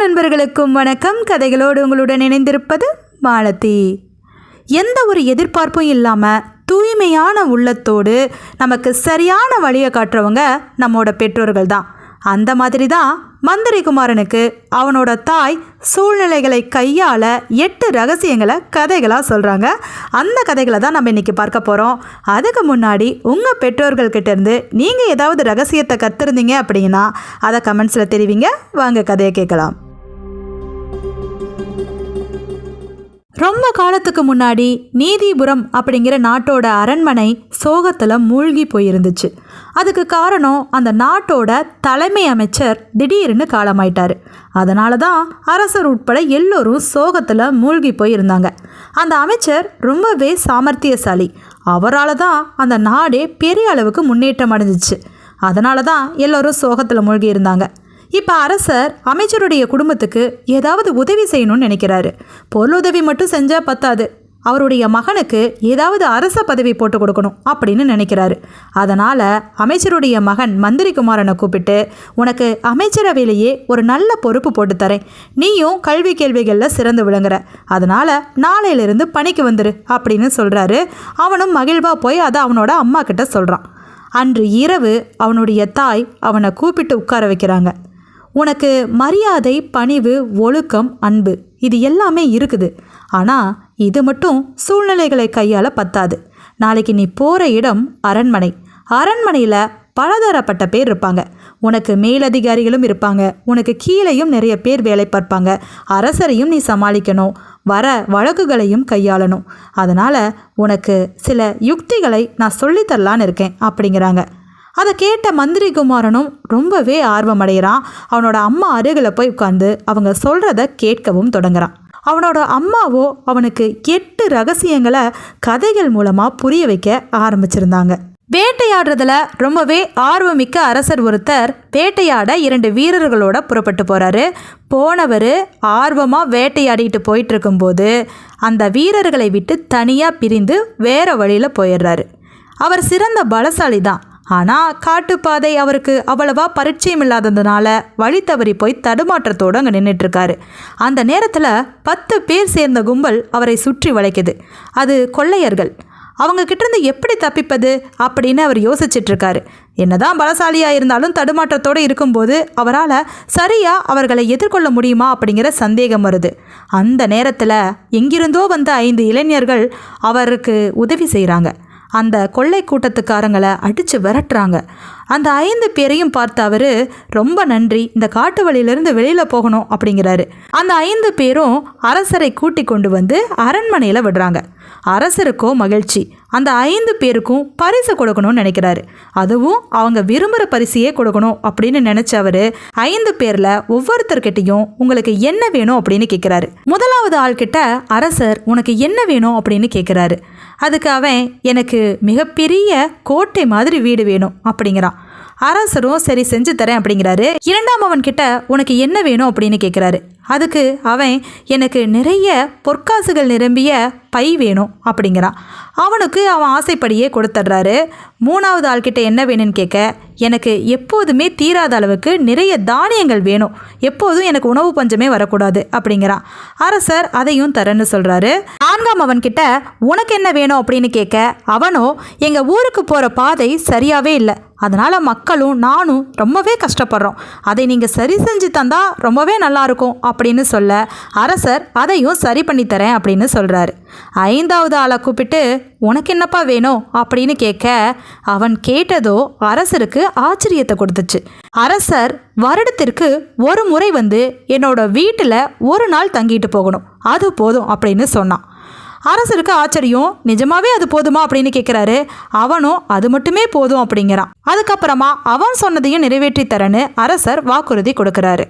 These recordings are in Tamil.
நண்பர்களுக்கும் வணக்கம். கதைகளோடு உங்களுடன் இணைந்திருப்பது மாலதி. எந்த ஒரு எதிர்பார்ப்பும் இல்லாமல் தூய்மையான உள்ளத்தோடு நமக்கு சரியான வழியை காட்டுறவங்க நம்மோட பெற்றோர்கள் தான் அந்த மாதிரி தான் மந்திரிகுமாரனுக்கு அவனோட தாய் சூழ்நிலைகளை கையாள எட்டு ரகசியங்களை கதைகளாக சொல்கிறாங்க அந்த கதைகளை தான் நம்ம இன்றைக்கி பார்க்க போகிறோம் அதுக்கு முன்னாடி உங்கள் பெற்றோர்கள்கிட்டேருந்து நீங்கள் ஏதாவது ரகசியத்தை கற்றுருந்தீங்க அப்படின்னா அதை கமெண்ட்ஸில் தெரிவிங்க. வாங்க கதையை கேட்கலாம். ரொம்ப காலத்துக்கு முன்னாடி நீதிபுரம் அப்படிங்கிற நாட்டோட அரண்மனை சோகத்தில் மூழ்கி போயிருந்துச்சு. அதுக்கு காரணம் அந்த நாட்டோட தலைமை அமைச்சர் திடீர்னு காலமாயிட்டார். அதனால தான் அரசர் உட்பட எல்லோரும் சோகத்தில் மூழ்கி போயிருந்தாங்க. அந்த அமைச்சர் ரொம்பவே சாமர்த்தியசாலி. அவரால் தான் அந்த நாடே பெரிய அளவுக்கு முன்னேற்றம் அடைஞ்சிச்சு. அதனால தான் எல்லோரும் சோகத்தில் மூழ்கி இருந்தாங்க. இப்போ அரசர் அமைச்சருடைய குடும்பத்துக்கு ஏதாவது உதவி செய்யணும்னு நினைக்கிறாரு. பொருளுதவி மட்டும் செஞ்சால் பத்தாது. அவருடைய மகனுக்கு ஏதாவது அரச பதவி போட்டு கொடுக்கணும் அப்படின்னு நினைக்கிறாரு. அதனால் அமைச்சருடைய மகன் மந்திரி குமாரனை கூப்பிட்டு உனக்கு அமைச்சரவையிலேயே ஒரு நல்ல பொறுப்பு போட்டு தரேன். நீயும் கல்வி கேள்விகளில் சிறந்து விளங்குற. அதனால் நாளையிலிருந்து பணிக்கு வந்துரு அப்படின்னு சொல்கிறாரு அவனும் மகிழ்வாக போய் அதை அவனோட அம்மா கிட்ட சொல்கிறான் அன்று இரவு அவனுடைய தாய் அவனை கூப்பிட்டு உட்கார வைக்கிறாங்க. உனக்கு மரியாதை பணிவு ஒழுக்கம் அன்பு இது எல்லாமே இருக்குது. ஆனால் இது மட்டும் சூழ்நிலைகளை கையாள பத்தாது. நாளைக்கு நீ போகிற இடம் அரண்மனை. அரண்மனையில் பலதரப்பட்ட பேர் இருப்பாங்க. உனக்கு மேலதிகாரிகளும் இருப்பாங்க. உனக்கு கீழேயும் நிறைய பேர் வேலை பார்ப்பாங்க. அரசரையும் நீ சமாளிக்கணும். வர வழக்குகளையும் கையாளணும். அதனால் உனக்கு சில யுக்திகளை நான் சொல்லித்தரலான்னு இருக்கேன் அப்படிங்கிறாங்க. அதை கேட்ட மந்திரி குமாரனும் ரொம்பவே ஆர்வமடைகிறான். அவனோட அம்மா அருகில் போய் உட்காந்து அவங்க சொல்கிறத கேட்கவும் தொடங்குறான். அவனோட அம்மாவோ அவனுக்கு எட்டு ரகசியங்களை கதைகள் மூலமாக புரிய வைக்க ஆரம்பிச்சிருந்தாங்க. வேட்டையாடுறதுல ரொம்பவே ஆர்வமிக்க அரசர் ஒருத்தர் வேட்டையாட இரண்டு வீரர்களோட புறப்பட்டு போகிறாரு போனவர் ஆர்வமாக வேட்டையாடிட்டு போயிட்டு இருக்கும்போது அந்த வீரர்களை விட்டு தனியாக பிரிந்து வேற வழியில் போயிடுறாரு. அவர் சிறந்த பலசாலி தான் ஆனால் காட்டுப்பாதை அவருக்கு அவ்வளவா பரிச்சயம் இல்லாததுனால வழி தவறி போய் தடுமாற்றத்தோடு அங்கே நின்றுட்டுருக்காரு அந்த நேரத்தில் பத்து பேர் சேர்ந்த கும்பல் அவரை சுற்றி வளைக்குது. அது கொள்ளையர்கள். அவங்க கிட்டேருந்து எப்படி தப்பிப்பது அப்படின்னு அவர் யோசிச்சிட்ருக்காரு. என்னதான் பலசாலியாக இருந்தாலும் தடுமாற்றத்தோடு இருக்கும்போது அவரால் சரியாக அவர்களை எதிர்கொள்ள முடியுமா அப்படிங்கிற சந்தேகம் வருது. அந்த நேரத்தில் எங்கிருந்தோ வந்த ஐந்து இளைஞர்கள் அவருக்கு உதவி செய்கிறாங்க அந்த கொள்ளை கூட்டத்துக்காரங்களை அடித்து விரட்டுறாங்க. அந்த ஐந்து பேரையும் பார்த்த அவர் ரொம்ப நன்றி இந்த காட்டு வழியிலிருந்து வெளியில் போகணும் அப்படிங்கிறாரு. அந்த ஐந்து பேரும் அரசரை கூட்டி கொண்டு வந்து அரண்மனையில் விடுறாங்க. அரசருக்கோ மகிழ்ச்சி. அந்த ஐந்து பேருக்கும் பரிசு கொடுக்கணும்னு நினைக்கிறாரு. அதுவும் அவங்க விரும்புகிற பரிசையே கொடுக்கணும் அப்படின்னு நினச்ச அவர் ஐந்து பேரில் ஒவ்வொருத்தர்கிட்டையும் உங்களுக்கு என்ன வேணும்? அப்படின்னு கேட்குறாரு முதலாவது ஆள்கிட்ட அரசர் உனக்கு என்ன வேணும்? அப்படின்னு கேட்குறாரு அதுக்கு அவன் எனக்கு மிகப்பெரிய கோட்டை மாதிரி வீடு வேணும் அப்படிங்கிறான். அரசரும் சரி செஞ்சு தரேன் அப்படிங்கிறாரு. இரண்டாம் அவன் கிட்ட உனக்கு என்ன வேணும்? அப்படின்னு கேட்குறாரு அதுக்கு அவன் எனக்கு நிறைய பொற்காசுகள் நிரம்பிய பை வேணும் அப்படிங்கிறான். அவனுக்கு அவன் ஆசைப்படியே கொடுத்துட்றாரு மூணாவது ஆள்கிட்ட என்ன வேணும்னு கேட்க எனக்கு எப்போதுமே தீராத அளவுக்கு நிறைய தானியங்கள் வேணும். எப்போதும் எனக்கு உணவு பஞ்சமே வரக்கூடாது அப்படிங்கிறான். அரசர் அதையும் தரேன்னு சொல்கிறாரு நான்காம் அவன்கிட்ட உனக்கு என்ன வேணும்? அப்படின்னு கேட்க அவனோ எங்கள் ஊருக்கு போகிற பாதை சரியாகவே இல்லை. அதனால் மக்களும் நானும் ரொம்பவே கஷ்டப்படுறோம். அதை நீங்கள் சரி செஞ்சு தந்தால் ரொம்பவே நல்லாயிருக்கும் அப்படின்னு சொல்ல அரசர் அதையும் சரி பண்ணி தரேன் அப்படின்னு சொல்கிறாரு ஐந்தாவது ஆளை கூப்பிட்டு உனக்கு என்னப்பா வேணும்? அப்படின்னு கேட்க அவன் கேட்டதோ அரசருக்கு ஆச்சரியத்தை கொடுத்துச்சு. அரசர் வருடத்திற்கு ஒரு முறை வந்து என்னோட வீட்டில் ஒரு நாள் தங்கிட்டு போகணும். அது போதும் அப்படின்னு சொன்னான். அரசருக்கு ஆச்சரியம் நிஜமாவே அது போதுமா? அப்படின்னு கேட்குறாரு அவனும் அது மட்டுமே போதும் அப்படிங்கிறான். அதுக்கப்புறமா அவன் சொன்னதையும் நிறைவேற்றி தரன்னு அரசர் வாக்குறுதி கொடுக்குறாரு.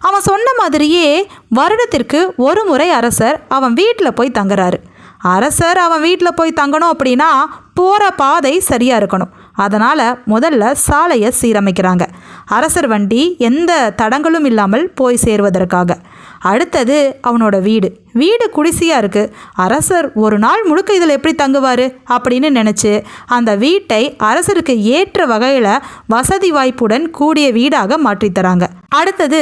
அவன் சொன்ன மாதிரியே வருடத்திற்கு ஒரு முறை அரசர் அவன் வீட்டில் போய் தங்குறாரு. அரசர் அவன் வீட்டில் போய் தங்கணும் அப்படின்னா போகிற பாதை சரியாக இருக்கணும். அதனால் முதல்ல சாலையை சீரமைக்கிறாங்க. அரசர் வண்டி எந்த தடங்களும் இல்லாமல் போய் சேருவதற்காக. அடுத்தது அவனோட வீடு. வீடு குடிசையாக இருக்குது அரசர் ஒரு நாள் முழுக்க இதில் எப்படி தங்குவார்? அப்படின்னு நினச்சி அந்த வீட்டை அரசருக்கு ஏற்ற வகையில் வசதி வாய்ப்புடன் கூடிய வீடாக மாற்றித்தராங்க அடுத்தது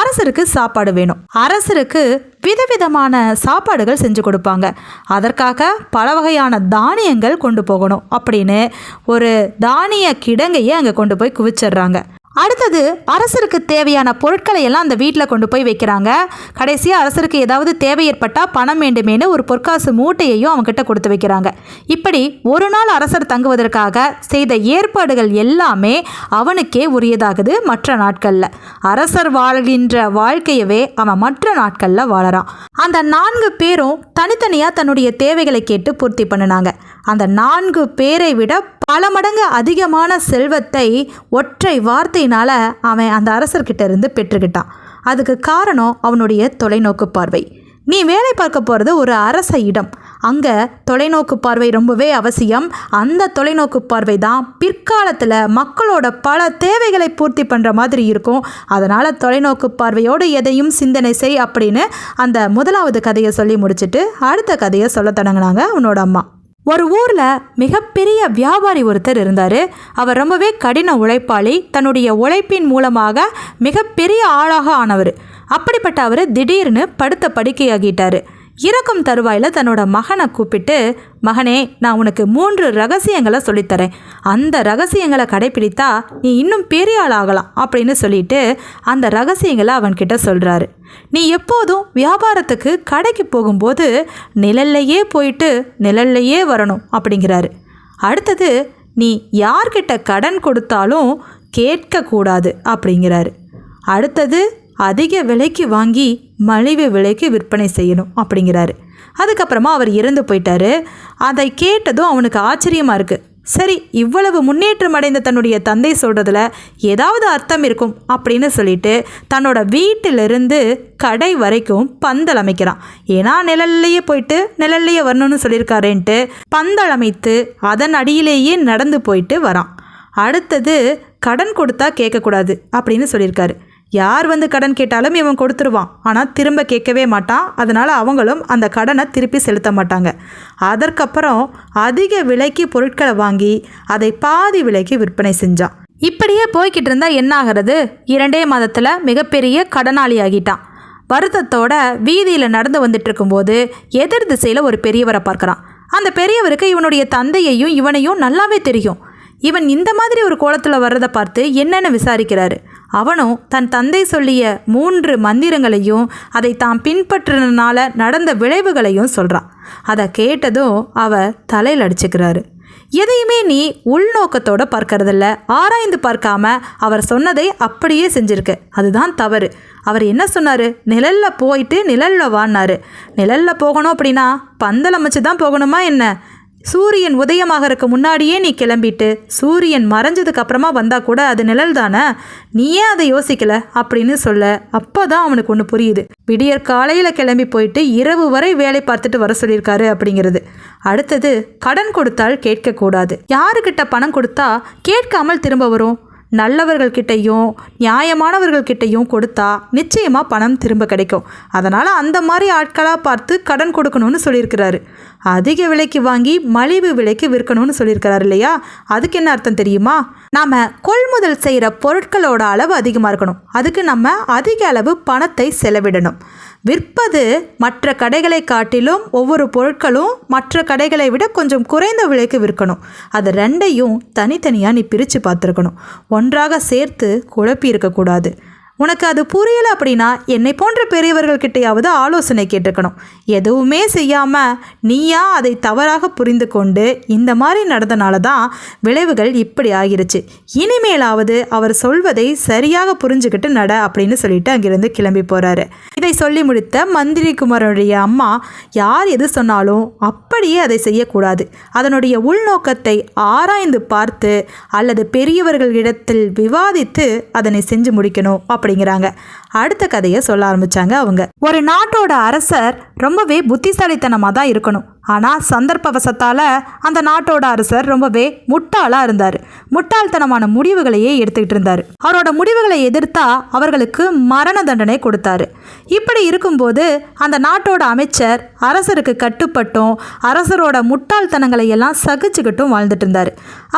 அரசருக்கு சாப்பாடு வேணும். அரசருக்கு விதவிதமான சாப்பாடுகள் செஞ்சு கொடுப்பாங்க. அதற்காக பல வகையான தானியங்கள் கொண்டு போகணும் அப்படின்னு ஒரு தானிய கிடங்கையே அங்கே கொண்டு போய் குவிச்சிடுறாங்க. அடுத்தது அரசருக்கு தேவையான பொருட்களை எல்லாம் அந்த வீட்டில் கொண்டு போய் வைக்கிறாங்க. கடைசியாக அரசருக்கு ஏதாவது தேவை ஏற்பட்டால் பணம் வேண்டுமேனு ஒரு பொற்காசு மூட்டையையும் அவங்ககிட்ட கொடுத்து வைக்கிறாங்க. இப்படி ஒரு நாள் அரசர் தங்குவதற்காக செய்த ஏற்பாடுகள் எல்லாமே அவனுக்கே உரியதாகுது மற்ற நாட்களில். அரசர் வாழ்கின்ற வாழ்க்கையவே அவன் மற்ற நாட்களில் வாழறான். அந்த நான்கு பேரும் தனித்தனியாக தன்னுடைய தேவைகளை கேட்டு பூர்த்தி பண்ணினாங்க. அந்த நான்கு பேரை விட பல மடங்கு அதிகமான செல்வத்தை ஒற்றை வார்த்தை வார்த்தையினால அவன் அந்த அரசர்கிட்ட இருந்து பெற்றுக்கிட்டான். அதுக்கு காரணம் அவனுடைய தொலைநோக்கு பார்வை. நீ வேலை பார்க்க போகிறது ஒரு அரச இடம். அங்கே தொலைநோக்கு பார்வை ரொம்பவே அவசியம். அந்த தொலைநோக்கு பார்வை தான் பிற்காலத்தில் மக்களோட பல தேவைகளை பூர்த்தி பண்ணுற மாதிரி இருக்கும். அதனால் தொலைநோக்கு பார்வையோடு எதையும் சிந்தனை செய் அப்படின்னு அந்த முதலாவது கதையை சொல்லி முடிச்சுட்டு அடுத்த கதையை சொல்ல தொடங்கினாங்க அவனோட அம்மா. ஒரு ஊரில் மிகப்பெரிய வியாபாரி ஒருத்தர் இருந்தார். அவர் ரொம்பவே கடின உழைப்பாளி. தன்னுடைய உழைப்பின் மூலமாக மிகப்பெரிய ஆளாக ஆனவர். அப்படிப்பட்ட அவர் திடீர்னு படுத்த படுக்கையாகிட்டார். இறக்கும் தருவாயில் தன்னோட மகனை கூப்பிட்டு மகனே நான் உனக்கு மூன்று ரகசியங்களை சொல்லித்தரேன். அந்த ரகசியங்களை கடைபிடித்தா நீ இன்னும் பெரிய ஆள் ஆகலாம் அப்படின்னு சொல்லிட்டு அந்த ரகசியங்களை அவன்கிட்ட சொல்கிறாரு நீ எப்போதும் வியாபாரத்துக்கு கடைக்கு போகும்போது நிழல்லையே போயிட்டு நிழல்லையே வரணும் அப்படிங்கிறாரு. அடுத்தது நீ யார்கிட்ட கடன் கொடுத்தாலும் கேட்கக்கூடாது அப்படிங்கிறாரு. அடுத்தது அதிக விலைக்கு வாங்கி மலிவு விலைக்கு விற்பனை செய்யணும் அப்படிங்கிறாரு. அதுக்கப்புறமா அவர் இறந்து போயிட்டாரு. அதை கேட்டதும் அவனுக்கு ஆச்சரியமாக இருக்குது சரி இவ்வளவு முன்னேற்றம் அடைந்த தன்னுடைய தந்தை சொல்கிறதுல ஏதாவது அர்த்தம் இருக்கும் அப்படின்னு சொல்லிட்டு தன்னோட வீட்டிலிருந்து கடை வரைக்கும் பந்தல் அமைக்கிறான். ஏன்னா நிழல்லையே போயிட்டு நிழல்லையே வரணும்னு சொல்லியிருக்காருன்ட்டு பந்தல் அமைத்து அதன் அடியிலேயே நடந்து போயிட்டு வரான். அடுத்தது கடன் கொடுத்தா கேட்கக்கூடாது அப்படின்னு சொல்லியிருக்காரு. யார் வந்து கடன் கேட்டாலும் இவன் கொடுத்துருவான். ஆனால் திரும்ப கேட்கவே மாட்டான். அதனால் அவங்களும் அந்த கடனை திருப்பி செலுத்த மாட்டாங்க. அதற்கப்புறம் அதிக விலைக்கு பொருட்களை வாங்கி அதை பாதி விலைக்கு விற்பனை செஞ்சான். இப்படியே போய்கிட்டு இருந்தால் என்ன ஆகிறது? இரண்டே மாதத்தில் மிகப்பெரிய கடனாளி ஆகிட்டான் வருத்தத்தோட வீதியில் நடந்து வந்துட்டு இருக்கும்போது எதிர் திசையில் ஒரு பெரியவரை பார்க்குறான். அந்த பெரியவருக்கு இவனுடைய தந்தையையும் இவனையும் நல்லாவே தெரியும். இவன் இந்த மாதிரி ஒரு கோலத்தில் வர்றதை பார்த்து என்னென்னு விசாரிக்கிறாரு. அவனும் தன் தந்தை சொல்லிய மூன்று மந்திரங்களையும் அதை தாம் பின்பற்றினால நடந்த விளைவுகளையும் சொல்கிறான் அதை கேட்டதும் அவர் தலையில் அடிச்சுக்கிறாரு. எதையுமே நீ உள்நோக்கத்தோட பார்க்கறதில்ல. ஆராய்ந்து பார்க்காம அவர் சொன்னதை அப்படியே செஞ்சிருக்கு. அதுதான் தவறு. அவர் என்ன சொன்னார்? நிழலில் போயிட்டு நிழலில் வான்னாரு. நிழலில் போகணும் அப்படின்னா பந்தல் அமைச்சு தான் போகணுமா என்ன? சூரியன் உதயமாகறதுக்கு முன்னாடியே நீ கிளம்பிட்டு சூரியன் மறைஞ்சதுக்கு அப்புறமா வந்தா கூட அது நிழல் தானே நீ ஏன் அதை யோசிக்கல அப்படின்னு சொல்ல. அப்போதான் அவனுக்கு ஒன்று புரியுது. விடியற் காலையில் கிளம்பி போயிட்டு இரவு வரை வேலை பார்த்துட்டு வர சொல்லியிருக்காரு அப்படிங்கிறது. அடுத்தது கடன் கொடுத்தால் கேட்கக்கூடாது. யாருக்கிட்ட பணம் கொடுத்தா கேட்காமல் திரும்ப வரும்? நல்லவர்கள்கிட்டையும் நியாயமானவர்கள்கிட்டையும் கொடுத்தா நிச்சயமாக பணம் திரும்ப கிடைக்கும். அதனால் அந்த மாதிரி ஆட்களாக பார்த்து கடன் கொடுக்கணும்னு சொல்லியிருக்கிறாரு. அதிக விலைக்கு வாங்கி மலிவு விலைக்கு விற்கணும்னு சொல்லியிருக்கிறாரு இல்லையா? அதுக்கு என்ன அர்த்தம் தெரியுமா? நாம் கொள்முதல் செய்கிற பொருட்களோட அளவு அதிகமாக இருக்கணும். அதுக்கு நம்ம அதிக அளவு பணத்தை செலவிடணும். விற்பது மற்ற கடைகளை காட்டிலும் ஒவ்வொரு பொருட்களும் மற்ற கடைகளை விட கொஞ்சம் குறைந்த விலைக்கு விற்கணும். அது ரெண்டையும் தனித்தனியாக நீ பிரித்து பார்த்துருக்கணும். ஒன்றாக சேர்த்து குழப்பி இருக்கக்கூடாது. உனக்கு அது புரியல அப்படின்னா என்னை போன்ற பெரியவர்கள்கிட்டையாவது ஆலோசனை கேட்டுக்கணும். எதுவுமே செய்யாமல் நீயா அதை தவறாக புரிந்து கொண்டு இந்த மாதிரி நடந்தனால தான் விளைவுகள் இப்படி ஆகிருச்சு. இனிமேலாவது அவர் சொல்வதை சரியாக புரிஞ்சுக்கிட்டு நட அப்படின்னு சொல்லிட்டு அங்கிருந்து கிளம்பி போகிறாரு இதை சொல்லி முடித்த மந்திரி குமாரனுடைய அம்மா யார் எது சொன்னாலும் அப்படியே அதை செய்யக்கூடாது. அதனுடைய உள்நோக்கத்தை ஆராய்ந்து பார்த்து அல்லது பெரியவர்களிடத்தில் விவாதித்து அதனை செஞ்சு முடிக்கணும் அப்படிங்கிறாங்க. அடுத்த கதையை சொல்ல ஆரம்பிச்சாங்க அவங்க. ஒரு நாட்டோட அரசர் ரொம்பவே புத்திசாலித்தனமாக தான் இருக்கணும். ஆனால் சந்தர்ப்பவசத்தால் அந்த நாட்டோட அரசர் ரொம்பவே முட்டாளாக இருந்தார். முட்டாள்தனமான முடிவுகளையே எடுத்துக்கிட்டு இருந்தார். அவரோட முடிவுகளை எதிர்த்தா அவர்களுக்கு மரண தண்டனை கொடுத்தாரு. இப்படி இருக்கும்போது அந்த நாட்டோட அமைச்சர் அரசருக்கு கட்டுப்பட்டும் அரசரோட முட்டாள்தனங்களை எல்லாம் சகிச்சுக்கிட்டும் வாழ்ந்துட்டு இருந்தார்.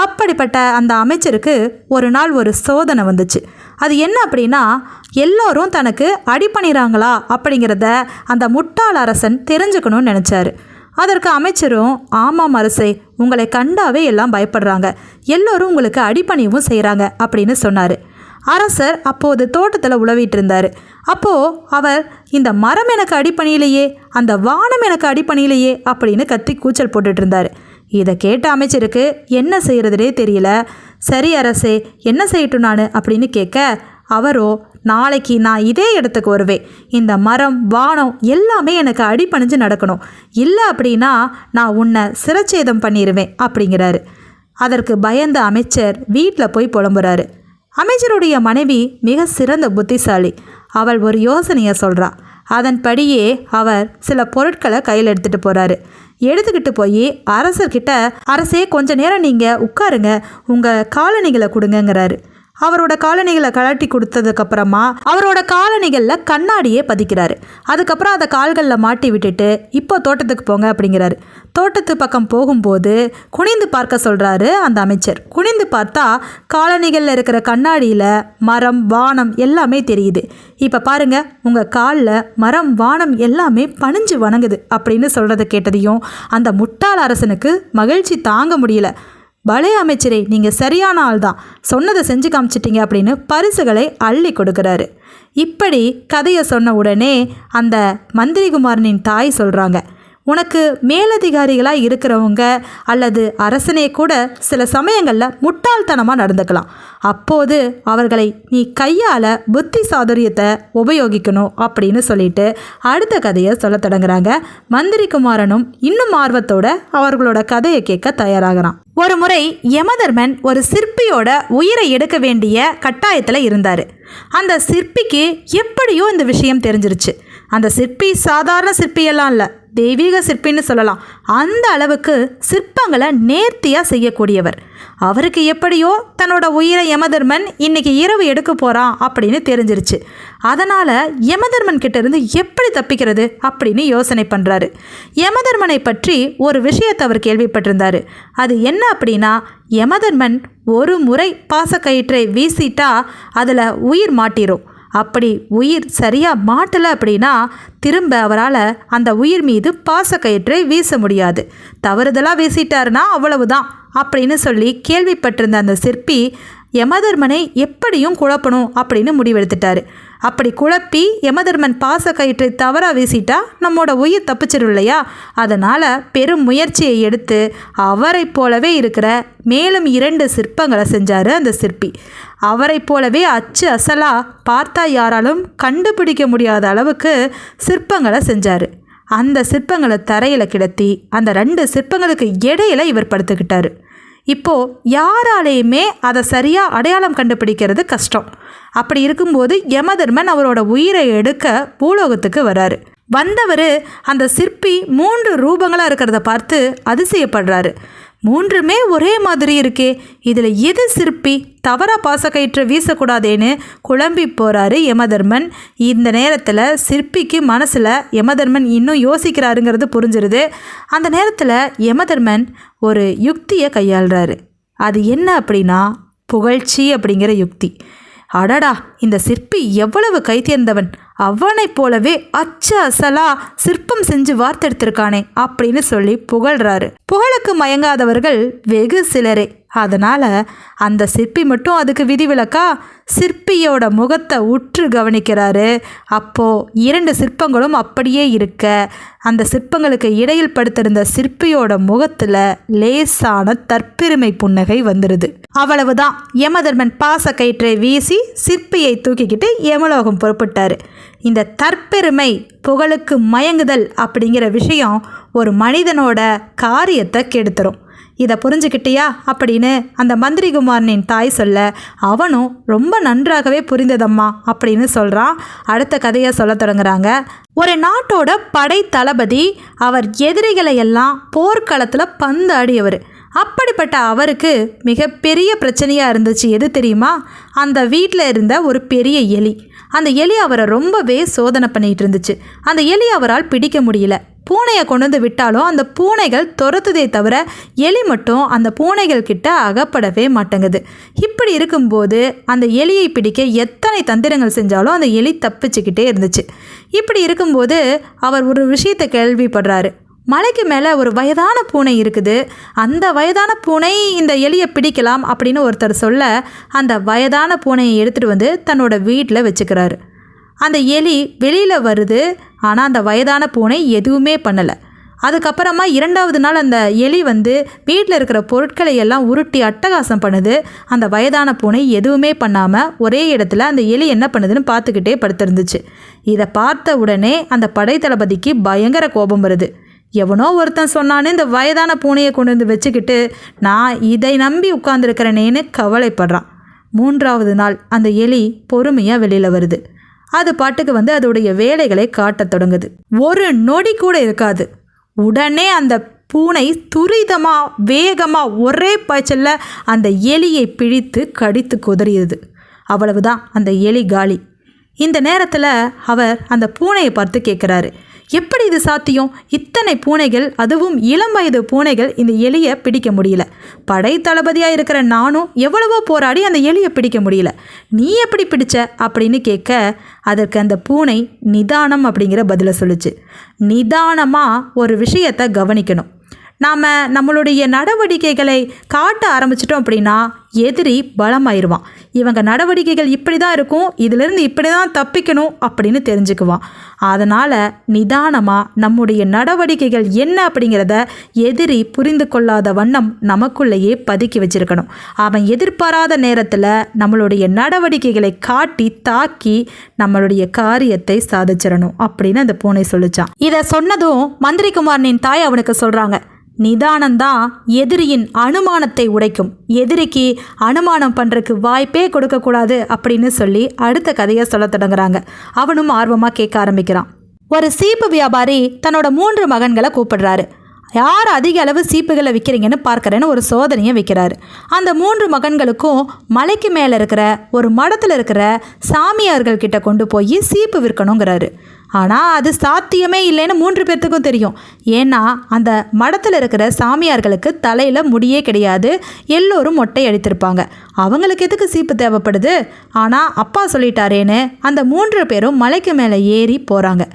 அப்படிப்பட்ட அந்த அமைச்சருக்கு ஒரு நாள் ஒரு சோதனை வந்துச்சு. அது என்ன அப்படின்னா எல்லோரும் தனக்கு அடிபணிறாங்களா அப்படிங்கிறத அந்த முட்டாள் அரசன் தெரிஞ்சுக்கணும்னு நினச்சாரு. அதற்கு அமைச்சரும் ஆமாம் அரசே உங்களை கண்டாவே எல்லாம் பயப்படுறாங்க. எல்லோரும் உங்களுக்கு அடிப்பணிவும் செய்கிறாங்க அப்படின்னு சொன்னார். அரசர் அப்போது தோட்டத்தில் உழவிட்டு இருந்தார். அப்போது அவர் இந்த மரம் எனக்கு அடிப்பணியிலையே அந்த வானம் எனக்கு அடிப்பணியிலையே அப்படின்னு கத்தி கூச்சல் போட்டுட்டு இருந்தார். இதை கேட்ட அமைச்சருக்கு என்ன செய்கிறதுனே தெரியல. சரி அரசே என்ன செய்யட்டும் நான்? அப்படின்னு கேட்க அவரோ நாளைக்கு நான் இதே இடத்துக்கு வருவேன். இந்த மரம் வானம் எல்லாமே எனக்கு அடிப்பணிஞ்சு நடக்கணும். இல்லை அப்படின்னா நான் உன்னை சிரச்சேதம் பண்ணிடுவேன் அப்படிங்கிறாரு. அதற்கு பயந்த அமைச்சர் வீட்டில் போய் புலம்புறாரு. அமைச்சருடைய மனைவி மிக சிறந்த புத்திசாலி. அவள் ஒரு யோசனையை சொல்கிறாள் அதன்படியே அவர் சில பொருட்களை கையில் எடுத்துகிட்டு போகிறாரு எடுத்துக்கிட்டு போய் அரசர்கிட்ட அரசே கொஞ்ச நேரம் நீங்கள் உட்காருங்க. உங்கள் காலணிகளை கொடுங்கங்கிறாரு. அவரோட காலணிகளை கழட்டி கொடுத்ததுக்கப்புறமா அவரோட காலணிகளில் கண்ணாடியே பதிக்கிறாரு. அதுக்கப்புறம் அதை கால்களில் மாட்டி விட்டுட்டு இப்போ தோட்டத்துக்கு போங்க அப்படிங்கிறாரு. தோட்டத்து பக்கம் போகும்போது குனிந்து பார்க்க சொல்கிறாரு அந்த அமைச்சர். குனிந்து பார்த்தா காலணிகளில் இருக்கிற கண்ணாடியில் மரம் வானம் எல்லாமே தெரியுது. இப்போ பாருங்க உங்கள் காலில் மரம் வானம் எல்லாமே பணிஞ்சு வணங்குது அப்படின்னு சொல்கிறத கேட்டதையும் அந்த முட்டாள் அரசனுக்கு மகிழ்ச்சி தாங்க முடியல. பலே அமைச்சரே நீங்கள் சரியான ஆள் தான் சொன்னதை செஞ்சு காமிச்சிட்டிங்க அப்படின்னு பரிசுகளை அள்ளி கொடுக்குறாரு. இப்படி கதையை சொன்ன உடனே அந்த மந்திரிகுமாரனின் தாய் சொல்கிறாங்க உனக்கு மேலதிகாரிகளாக இருக்கிறவங்க அல்லது அரசனே கூட சில சமயங்களில் முட்டாள்தனமாக நடந்துக்கலாம். அப்போது அவர்களை நீ கையால் புத்தி சாதுரியத்தை உபயோகிக்கணும் அப்படின்னு சொல்லிட்டு அடுத்த கதையை சொல்ல தொடங்குறாங்க. மந்திரி குமாரனும் இன்னும் ஆர்வத்தோட அவர்களோட கதையை கேட்க தயாராகிறான். ஒரு முறை யமதர்மன் ஒரு சிற்பியோட உயிரை எடுக்க வேண்டிய கட்டாயத்தில் இருந்தார். அந்த சிற்பிக்கு எப்படியோ இந்த விஷயம் தெரிஞ்சிருச்சு. அந்த சிற்பி சாதாரண சிற்பியெல்லாம் இல்லை. தெய்வீக சிற்பின்னு சொல்லலாம். அந்த அளவுக்கு சிற்பங்களை நேர்த்தியாக செய்யக்கூடியவர். அவருக்கு எப்படியோ தன்னோட உயிரை யமதர்மன் இன்னைக்கு இரவு எடுக்க போகிறான் அப்படின்னு தெரிஞ்சிருச்சு. அதனால் யமதர்மன் கிட்டேருந்து எப்படி தப்பிக்கிறது அப்படின்னு யோசனை பண்ணுறாரு யமதர்மனை பற்றி ஒரு விஷயத்தை அவர் கேள்விப்பட்டிருந்தார். அது என்ன அப்படின்னா யமதர்மன் ஒரு முறை பாசக்கயிற்றை வீசிட்டா அதில் உயிர் மாட்டிரும். அப்படி உயிர் சரியாக மாட்டலை அப்படின்னா திரும்ப அவரால் அந்த உயிர் மீது பாசக்கயிற்றை வீச முடியாது. தவறுதலாக வீசிட்டாருன்னா அவ்வளவுதான் அப்படின்னு சொல்லி கேள்விப்பட்டிருந்த அந்த சிற்பி யமதர்மனை எப்படியும் குழப்பணும்? அப்படின்னு முடிவெடுத்துட்டாரு. அப்படி குழப்பி யமதர்மன் பாச கயிற்றை தவறாக வீசிட்டா நம்மோட உயிர் தப்பிச்சிடும் இல்லையா அதனால் பெரும் முயற்சியை எடுத்து அவரை போலவே இருக்கிற மேலும் இரண்டு சிற்பங்களை செஞ்சார் அந்த சிற்பி. அவரை போலவே அச்சு அசலாக பார்த்தா யாராலும் கண்டுபிடிக்க முடியாத அளவுக்கு சிற்பங்களை செஞ்சார். அந்த சிற்பங்களை தரையில் கிடத்தி அந்த ரெண்டு சிற்பங்களுக்கு இடையில இவர் படுத்துக்கிட்டார். இப்போ யாராலேயுமே அதை சரியாக அடையாளம் கண்டுபிடிக்கிறது கஷ்டம். அப்படி இருக்கும்போது யமதர்மன் அவரோட உயிரை எடுக்க பூலோகத்துக்கு வராரு. வந்தவர் அந்த சிற்பி மூன்று ரூபங்களாக இருக்கிறத பார்த்து அதிசயப்படுறாரு. மூன்றுமே ஒரே மாதிரி இருக்கே. இதில் எது சிற்பி? தவறாக பாசக்கயிற்று வீசக்கூடாதேன்னு குழம்பி போகிறாரு யமதர்மன். இந்த நேரத்தில் சிற்பிக்கு மனசில் யமதர்மன் இன்னும் யோசிக்கிறாருங்கிறது புரிஞ்சிருது. அந்த நேரத்தில் யமதர்மன் ஒரு யுக்தியை கையாளுறாரு. அது என்ன அப்படின்னா புகழ்ச்சி அப்படிங்கிற யுக்தி. அடடா இந்த சிற்பி எவ்வளவு கை தேர்ந்தவன் அவனைப் போலவே அச்ச அசலா சிற்பம் செஞ்சு வார்த்தெடுத்திருக்கானே அப்படின்னு சொல்லி புகழ்றாரு. புகழுக்கு மயங்காதவர்கள் வெகு சிலரே. அதனால் அந்த சிற்பி மட்டும் அதுக்கு விதிவிலக்கா சிற்பியோட முகத்தை உற்று கவனிக்கிறாரு. அப்போ இரண்டு சிற்பங்களும் அப்படியே இருக்க அந்த சிற்பங்களுக்கு இடையில் படுத்திருந்த சிற்பியோட முகத்தில் லேசான தற்பெருமை புன்னகை வந்துடுது அவ்வளவுதான். யமதர்மன் பாச கயிற்றை வீசி சிற்பியை தூக்கிக்கிட்டு யமலோகம் புறப்பட்டாரு. இந்த தற்பெருமை புகழுக்கு மயங்குதல் அப்படிங்கிற விஷயம் ஒரு மனிதனோட காரியத்தை கெடுத்துரும். இதை புரிஞ்சுக்கிட்டியா? அப்படின்னு அந்த மந்திரிகுமாரனின் தாய் சொல்ல அவனும் ரொம்ப நன்றாகவே புரிந்ததம்மா அப்படின்னு சொல்கிறான் அடுத்த கதையை சொல்ல தொடங்குறாங்க. ஒரு நாட்டோட படை தளபதி அவர் எதிரிகளை எல்லாம் போர்க்களத்தில் பந்து ஆடியவர் அப்படிப்பட்ட அவருக்கு மிகப்பெரிய பிரச்சனையாக இருந்துச்சு. எது தெரியுமா? அந்த வீட்டில் இருந்த ஒரு பெரிய எலி. அந்த எலி அவரை ரொம்பவே சோதனை பண்ணிட்டு இருந்துச்சு. அந்த எலி அவரால் பிடிக்க முடியல. பூனையை கொண்டு வந்து விட்டாலும் அந்த பூனைகள் துரத்துதே தவிர எலி மட்டும் அந்த பூனைகள் கிட்ட அகப்படவே மாட்டேங்குது. இப்படி இருக்கும்போது அந்த எலியை பிடிக்க எத்தனை தந்திரங்கள் செஞ்சாலும் அந்த எலி தப்பிச்சுக்கிட்டே இருந்துச்சு. இப்படி இருக்கும்போது அவர் ஒரு விஷயத்தை கேள்விப்படுறாரு. மலைக்கு மேலே ஒரு வயதான பூனை இருக்குது. அந்த வயதான பூனை இந்த எலியை பிடிக்கலாம் அப்படின்னு ஒருத்தர் சொல்ல அந்த வயதான பூனையை எடுத்துகிட்டு வந்து தன்னோட வீட்டில் வச்சுக்கிறாரு. அந்த எலி வெளியில் வருது ஆனால் அந்த வயதான பூனை எதுவுமே பண்ணலை. அதுக்கப்புறமா இரண்டாவது நாள் அந்த எலி வந்து வீட்டில் இருக்கிற பொருட்களை எல்லாம் உருட்டி அட்டகாசம் பண்ணுது. அந்த வயதான பூனை எதுவுமே பண்ணாமல் ஒரே இடத்துல அந்த எலி என்ன பண்ணுதுன்னு பார்த்துக்கிட்டே படுத்திருந்துச்சு. இதை பார்த்த உடனே அந்த படைத்தளபதிக்கு பயங்கர கோபம் வருது. எவனோ ஒருத்தன் சொன்னான்னு இந்த வயதான பூனையை கொண்டு வந்து வச்சுக்கிட்டு நான் இதை நம்பி உட்கார்ந்துருக்கிறேனேன்னு கவலைப்படுறான். மூன்றாவது நாள் அந்த எலி பொறுமையாக வெளியில் வருது. அது பாட்டுக்கு வந்து அதோடைய வேலைகளை காட்டத் தொடங்குது. ஒரு நொடி கூட இருக்காது. உடனே அந்த பூனை துரிதமாக வேகமாக ஒரே பாய்ச்சலில் அந்த எலியை பிழித்து கடித்து குதறியது. அவ்வளவுதான் அந்த எலி காலி. இந்த நேரத்தில் அவர் அந்த பூனையை பார்த்து கேட்குறாரு எப்படி இது சாத்தியம்? இத்தனை பூனைகள் அதுவும் இளம் வயது பூனைகள் இந்த எலியை பிடிக்க முடியல. படை தளபதியாக இருக்கிற நானும் எவ்வளவோ போராடி அந்த எலியை பிடிக்க முடியல. நீ எப்படி பிடிச்ச? அப்படின்னு கேட்க அதற்கு அந்த பூனை நிதானம் அப்படிங்கிற பதிலை சொல்லுச்சு. நிதானமாக ஒரு விஷயத்தை கவனிக்கணும். நாம் நம்மளுடைய நடவடிக்கைகளை காட்ட ஆரம்பிச்சிட்டோம் அப்படின்னா எதிரி பலமாயிருவான். இவங்க நடவடிக்கைகள் இப்படி தான் இருக்கும் இதிலிருந்து இப்படி தான் தப்பிக்கணும் அப்படின்னு தெரிஞ்சுக்குவான். அதனால் நிதானமாக நம்முடைய நடவடிக்கைகள் என்ன அப்படிங்கிறத எதிரி புரிந்து கொள்ளாத வண்ணம் நமக்குள்ளேயே பதுக்கி வச்சிருக்கணும். அவன் எதிர்பாராத நேரத்தில் நம்மளுடைய நடவடிக்கைகளை காட்டி தாக்கி நம்மளுடைய காரியத்தை சாதிச்சிடணும் அப்படின்னு அந்த பூனை சொல்லிச்சான். இதை சொன்னதும் மந்திரி குமாரனின் தாய் அவனுக்கு சொல்கிறாங்க நிதானம்தான் எதிரியின் அனுமானத்தை உடைக்கும். எதிரிக்கு அனுமானம் பண்ணுறதுக்கு வாய்ப்பே கொடுக்கக்கூடாது அப்படின்னு சொல்லி அடுத்த கதையை சொல்ல தொடங்குறாங்க. அவனும் ஆர்வமாக கேட்க ஆரம்பிக்கிறான். ஒரு சீப்பு வியாபாரி தன்னோட மூன்று மகன்களை கூப்பிடுறாரு. யார் அதிக அளவு சீப்புகளை விற்கிறீங்கன்னு பார்க்குறேன்னு ஒரு சோதனையை வைக்கிறாரு. அந்த மூன்று மகன்களுக்கும் மலைக்கு மேலே இருக்கிற ஒரு மடத்தில் இருக்கிற சாமியார்கள் கிட்ட கொண்டு போய் சீப்பு விற்கணுங்கிறாரு. ஆனால் அது சாத்தியமே இல்லைன்னு மூன்று பேர்த்துக்கும் தெரியும். ஏன்னா அந்த மடத்தில் இருக்கிற சாமியார்களுக்கு தலையில் முடியே கிடையாது. எல்லோரும் மொட்டை அடித்திருப்பாங்க. அவங்களுக்கு எதுக்கு சீப்பு தேவைப்படுது? ஆனால் அப்பா சொல்லிட்டாரேன்னு அந்த மூன்று பேரும் மலைக்கு மேலே ஏறி போகிறாங்க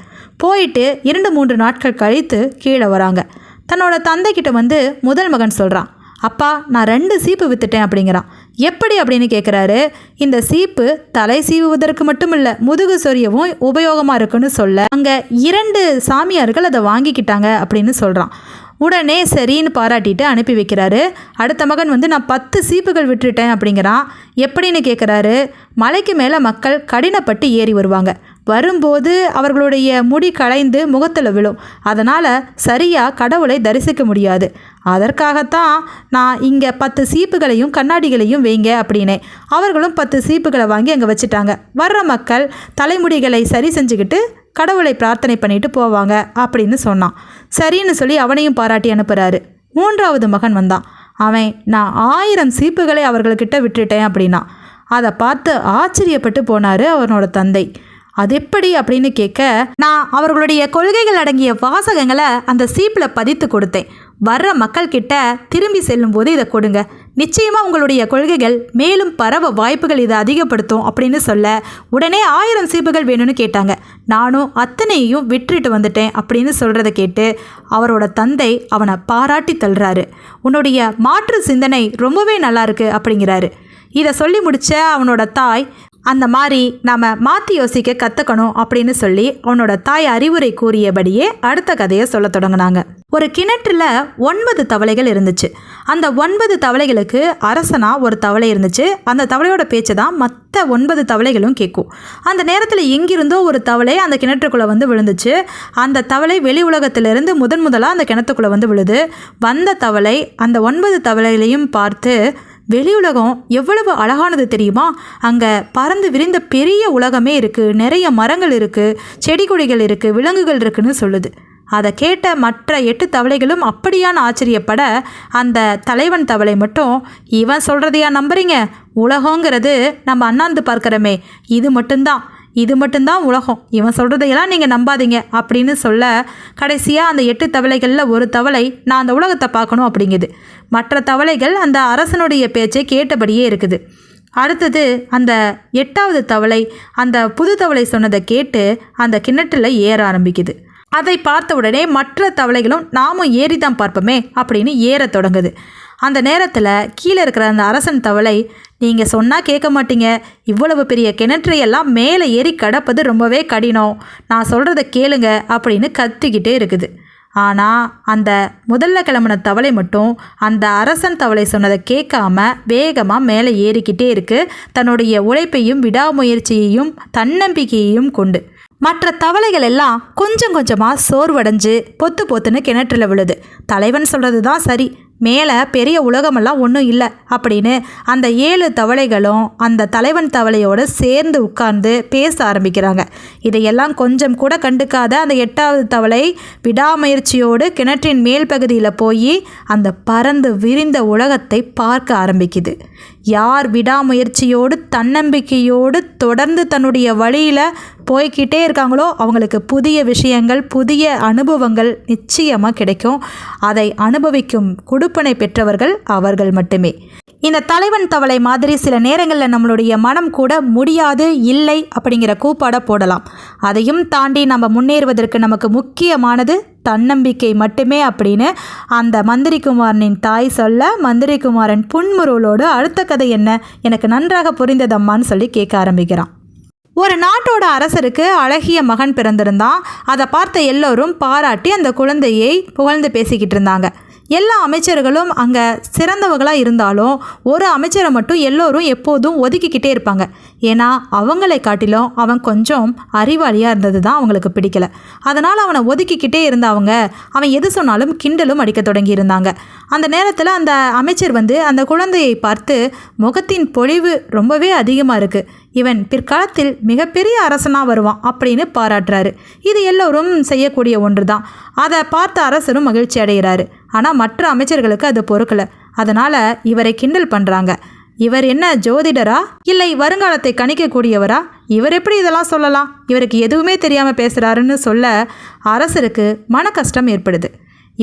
போயிட்டு இரண்டு மூன்று நாட்கள் கழித்து கீழே வராங்க. தன்னோட தந்தைக்கிட்ட வந்து முதல் மகன் சொல்கிறான் அப்பா நான் ரெண்டு சீப்பு வித்துட்டேன் அப்படிங்கிறான். எப்படி? அப்படின்னு கேட்குறாரு இந்த சீப்பு தலை சீவுவதற்கு மட்டும் இல்லை முதுகு சொரியவும் உபயோகமாக இருக்குன்னு சொல்ல அங்கே இரண்டு சாமியார்கள் அதை வாங்கிக்கிட்டாங்க அப்படின்னு சொல்கிறான் உடனே சரின்னு பாராட்டிட்டு அனுப்பி வைக்கிறாரு. அடுத்த மகன் வந்து நான் பத்து சீப்புகள் விட்டுட்டேன் அப்படிங்கிறான். எப்படின்னு கேட்குறாரு மலைக்கு மேலே மக்கள் கடினப்பட்டு ஏறி வருவாங்க. வரும்போது அவர்களுடைய முடி களைந்து முகத்தில் விழும். அதனால் சரியாக கடவுளை தரிசிக்க முடியாது. அதற்காகத்தான் நான் இங்கே பத்து சீப்புகளையும் கண்ணாடிகளையும் வைங்க அப்படின்னேன் அவர்களும் பத்து சீப்புகளை வாங்கி அங்கே வச்சுட்டாங்க. வர்ற மக்கள் தலைமுடிகளை சரி செஞ்சுக்கிட்டு கடவுளை பிரார்த்தனை பண்ணிட்டு போவாங்க அப்படின்னு சொன்னான். சரின்னு சொல்லி அவனையும் பாராட்டி அனுப்புகிறாரு மூன்றாவது மகன் வந்தான். அவன் நான் ஆயிரம் சீப்புகளை அவர்கள்கிட்ட விட்டுட்டேன் அப்படின்னா. அதை பார்த்து ஆச்சரியப்பட்டு போனார் அவனோட தந்தை. அது எப்படி அப்படின்னு கேட்க நான் அவர்களுடைய கொள்கைகள் அடங்கிய வாசகங்களை அந்த சீப்பில் பதித்து கொடுத்தேன். வர்ற மக்கள்கிட்ட திரும்பி செல்லும்போது இதை கொடுங்க. நிச்சயமாக உங்களுடைய கொள்கைகள் மேலும் பரவ வாய்ப்புகள் இதை அதிகப்படுத்தும் அப்படின்னு சொல்ல உடனே ஆயிரம் சீப்புகள் வேணும்னு கேட்டாங்க. நானும் அத்தனையும் விட்டுட்டு வந்துட்டேன் அப்படின்னு சொல்கிறத கேட்டு அவரோட தந்தை அவனை பாராட்டி தள்ளுறாரு. உன்னுடைய மாற்று சிந்தனை ரொம்பவே நல்லா இருக்கு அப்படிங்கிறாரு. இதை சொல்லி முடிச்ச அவனோட தாய் அந்த மாதிரி நாம் மாற்றி யோசிக்க கற்றுக்கணும் அப்படின்னு சொல்லி அவனோட தாய் அறிவுரை கூறியபடியே அடுத்த கதையை சொல்ல தொடங்கினாங்க. ஒரு கிணற்றில் ஒன்பது தவளைகள் இருந்துச்சு. அந்த ஒன்பது தவளைகளுக்கு அரசனா ஒரு தவளை இருந்துச்சு. அந்த தவளையோட பேச்சை தான் மற்ற ஒன்பது தவளைகளும் கேட்கும் அந்த நேரத்தில் எங்கிருந்தோ ஒரு தவளை அந்த கிணற்றுக்குள்ளே வந்து விழுந்துச்சு. அந்த தவளை வெளி உலகத்திலிருந்து முதன் முதலாக அந்த கிணத்துக்குள்ளே வந்து விழுது. வந்த தவளை அந்த ஒன்பது தவளைகளையும் பார்த்து வெளி உலகம் எவ்வளவு அழகானது தெரியுமா? அங்கே பறந்து விரிந்த பெரிய உலகமே இருக்குது நிறைய மரங்கள் இருக்குது செடி கொடிகள் இருக்குது விலங்குகள் இருக்குன்னு சொல்லுது. அதை கேட்ட மற்ற எட்டு தவளைகளும் அப்படியான ஆச்சரியப்பட அந்த தலைவன் தவளை மட்டும் இவன் சொல்கிறதையா நம்புறீங்க? உலகங்கிறது நம்ம அண்ணாந்து பார்க்குறோமே. இது மட்டும்தான். இது மட்டும்தான் உலகம். இவன் சொல்கிறதையெல்லாம் நீங்கள் நம்பாதீங்க அப்படின்னு சொல்ல கடைசியாக அந்த எட்டு தவளைகளில் ஒரு தவளை நான் அந்த உலகத்தை பார்க்கணும் அப்படிங்குது. மற்ற தவளைகள் அந்த அரசனுடைய பேச்சை கேட்டபடியே இருக்குது. அடுத்தது அந்த எட்டாவது தவளை அந்த புது தவளை சொன்னதை கேட்டு அந்த கிணற்றில் ஏற ஆரம்பிக்குது. அதை பார்த்த உடனே மற்ற தவளைகளும் நாமும் ஏறி தான் பார்ப்போமே அப்படின்னு ஏறத் தொடங்குது. அந்த நேரத்தில் கீழே இருக்கிற அந்த அரசன் தவளை நீங்கள் சொன்னால் கேட்க மாட்டீங்க. இவ்வளவு பெரிய கிணற்றையெல்லாம் மேலே ஏறி கடப்பது ரொம்பவே கடினம். நான் சொல்கிறத கேளுங்க அப்படின்னு கத்திக்கிட்டே இருக்குது. ஆனால் அந்த முதல்ல கிளம்புன தவளை மட்டும் அந்த அரசன் தவளை சொன்னதை கேட்காம வேகமாக மேலே ஏறிக்கிட்டே இருக்கு. தன்னுடைய உழைப்பையும் விடாமுயற்சியையும் தன்னம்பிக்கையையும் கொண்டு. மற்ற தவளைகள் எல்லாம் கொஞ்சம் கொஞ்சமாக சோர்வடைஞ்சு பொத்து பொத்துன்னு கிணற்றில் விழுது. தலைவன் சொல்கிறது தான் சரி. மேலே பெரிய உலகமெல்லாம் ஒன்றும் இல்லை அப்படின்னு அந்த ஏழு தவளைகளும் அந்த தலைவன் தவளையோடு சேர்ந்து உட்கார்ந்து பேச ஆரம்பிக்கிறாங்க. இதையெல்லாம் கொஞ்சம் கூட கண்டுக்காத அந்த எட்டாவது தவளை விடாமுயற்சியோடு கிணற்றின் மேல் பகுதியில் போய் அந்த பறந்து விரிந்த உலகத்தை பார்க்க ஆரம்பிக்குது. யார் விடாமுயற்சியோடு தன்னம்பிக்கையோடு தொடர்ந்து தன்னுடைய வழியில் போய்கிட்டே இருக்காங்களோ அவங்களுக்கு புதிய விஷயங்கள் புதிய அனுபவங்கள் நிச்சயமாக கிடைக்கும். அதை அனுபவிக்கும் கொடுப்பனை பெற்றவர்கள் அவர்கள் மட்டுமே. இந்த தலைவன் தவளை மாதிரி சில நேரங்களில் நம்மளுடைய மனம் கூட முடியாது இல்லை அப்படிங்கிற கூப்பாட போடலாம். அதையும் தாண்டி நம்ம முன்னேறுவதற்கு நமக்கு முக்கியமானது தன்னம்பிக்கை மட்டுமே அப்படின்னு அந்த மந்திரிகுமாரனின் தாய் சொல்ல மந்திரிகுமாரன் புன்முருளோடு அடுத்த கதை என்ன? எனக்கு நன்றாக புரிந்ததம்மான்னு சொல்லி கேட்க ஆரம்பிக்கிறான். ஒரு நாட்டோட அரசருக்கு அழகிய மகன் பிறந்திருந்தான். அதை பார்த்த எல்லோரும் பாராட்டி அந்த குழந்தையை புகழ்ந்து பேசிக்கிட்டு இருந்தாங்க. எல்லா அமைச்சர்களும் அங்கே சிறந்தவங்களாக இருந்தாலும் ஒரு அமைச்சரை மட்டும் எல்லோரும் எப்போதும் ஒதுக்கிக்கிட்டே இருப்பாங்க. ஏன்னா அவங்களை காட்டிலும் அவன் கொஞ்சம் அறிவாளியாக இருந்தது தான் அவங்களுக்கு பிடிக்கல. அதனால் அவனை ஒதுக்கிக்கிட்டே இருந்தவங்க அவன் எது சொன்னாலும் கிண்டலும் அடிக்க தொடங்கி இருந்தாங்க. அந்த நேரத்தில் அந்த அமைச்சர் வந்து அந்த குழந்தையை பார்த்து முகத்தின் பொழிவு ரொம்பவே அதிகமாக இருக்குது இவன் பிற்காலத்தில் மிகப்பெரிய அரசனாக வருவான் அப்படின்னு பாராட்டுறாரு. இது எல்லோரும் செய்யக்கூடிய ஒன்று தான் அதை பார்த்த அரசரும் மகிழ்ச்சி அடைகிறாரு. ஆனால் மற்ற அமைச்சர்களுக்கு அது பொறுக்கல. அதனால் இவரை கிண்டல் பண்ணுறாங்க இவர் என்ன ஜோதிடரா? இல்லை வருங்காலத்தை கணிக்கக்கூடியவரா? இவர் எப்படி இதெல்லாம் சொல்லலாம்? இவருக்கு எதுவுமே தெரியாமல் பேசுகிறாருன்னு சொல்ல அரசருக்கு மன கஷ்டம் ஏற்படுது.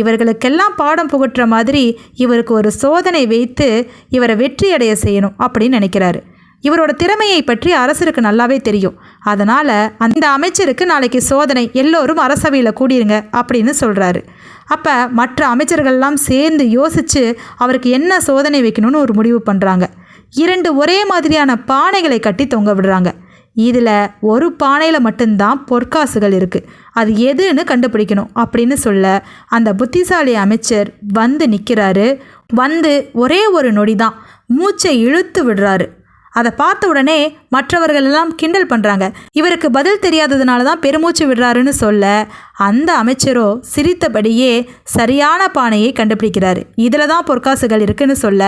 இவர்களுக்கெல்லாம் பாடம் புகட்டுற மாதிரி இவருக்கு ஒரு சோதனை வைத்து இவரை வெற்றியடைய செய்யணும் அப்படின்னு நினைக்கிறாரு. இவரோட திறமையை பற்றி அரசருக்கு நல்லாவே தெரியும். அதனால் அந்த அமைச்சருக்கு நாளைக்கு சோதனை எல்லோரும் அரசவையில் கூடிருங்க அப்படின்னு சொல்கிறாரு அப்போ மற்ற அமைச்சர்கள்லாம் சேர்ந்து யோசித்து அவருக்கு என்ன சோதனை வைக்கணும்னு ஒரு முடிவு பண்ணுறாங்க இரண்டு ஒரே மாதிரியான பானைகளை கட்டி தொங்க விடுறாங்க. இதில் ஒரு பானையில் மட்டும்தான் பொற்காசுகள் இருக்குது அது எதுன்னு கண்டுபிடிக்கணும் அப்படின்னு சொல்ல அந்த புத்திசாலி அமைச்சர் வந்து நிற்கிறாரு வந்து ஒரே ஒரு நொடி தான் மூச்சை இழுத்து விடுறாரு. அதை பார்த்த உடனே மற்றவர்கள் எல்லாம் கிண்டல் பண்ணுறாங்க இவருக்கு பதில் தெரியாததுனால தான் பெருமூச்சு விடுறாருன்னு சொல்ல அந்த அமைச்சரோ சிரித்தபடியே சரியான பானையை கண்டுபிடிக்கிறாரு. இதில் தான் பொற்காசுகள் இருக்குன்னு சொல்ல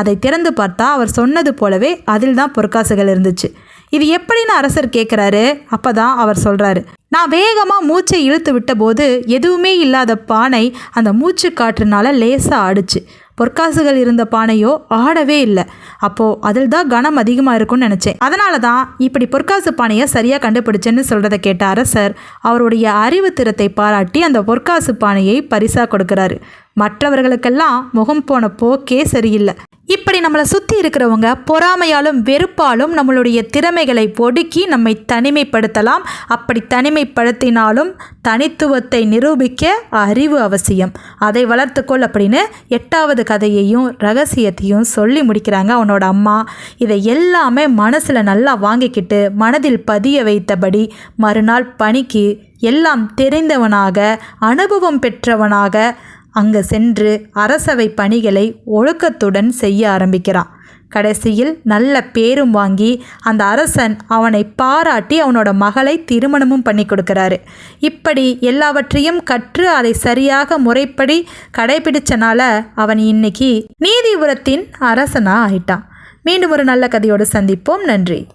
அதை திறந்து பார்த்தா அவர் சொன்னது போலவே அதில் தான் பொற்காசுகள் இருந்துச்சு. இது எப்படின்னு அரசர் கேட்குறாரு அப்போ தான் அவர் சொல்கிறாரு நான் வேகமாக மூச்சை இழுத்து விட்டபோது எதுவுமே இல்லாத பானை அந்த மூச்சு காற்றுனால லேசாக ஆடுச்சு. பொற்காசுகள் இருந்த பானையோ ஆடவே இல்லை. அப்போது அதில் தான் கனம் அதிகமாக இருக்கும்னு நினச்சேன். அதனால தான் இப்படி பொற்காசு பானையை சரியாக கண்டுபிடிச்சேன்னு சொல்கிறத கேட்ட அரசர் அவருடைய அறிவு திறத்தை பாராட்டி அந்த பொற்காசு பானையை பரிசாக கொடுக்குறாரு. மற்றவர்களுக்கெல்லாம் முகம் போன போக்கே சரியில்லை. இப்படி நம்மளை சுற்றி இருக்கிறவங்க பொறாமையாலும் வெறுப்பாலும் நம்மளுடைய திறமைகளை ஒடுக்கி நம்மை தனிமைப்படுத்தலாம். அப்படி தனிமைப்படுத்தினாலும் தனித்துவத்தை நிரூபிக்க அறிவு அவசியம். அதை வளர்த்துக்கொள் அப்படின்னு எட்டாவது கதையையும் ரகசியத்தையும் சொல்லி முடிக்கிறாங்க அவனோட அம்மா. இதை எல்லாமே மனசில் நல்லா வாங்கிக்கிட்டு மனதில் பதிய வைத்தபடி மறுநாள் பணிக்கு எல்லாம் தெரிந்தவனாக அனுபவம் பெற்றவனாக அங்கு சென்று அரசவை பணிகளை ஒழுக்கத்துடன் செய்ய ஆரம்பிக்கிறான். கடைசியில் நல்ல பேரும் வாங்கி அந்த அரசன் அவனை பாராட்டி அவனோட மகளை திருமணமும் பண்ணி கொடுக்குறாரு. இப்படி எல்லாவற்றையும் கற்று அதை சரியாக முறைப்படி கடைபிடிச்சனால அவன் இன்னைக்கு நீதிபுரத்தின் அரசனாக ஆயிட்டான். மீண்டும் ஒரு நல்ல கதையோடு சந்திப்போம். நன்றி.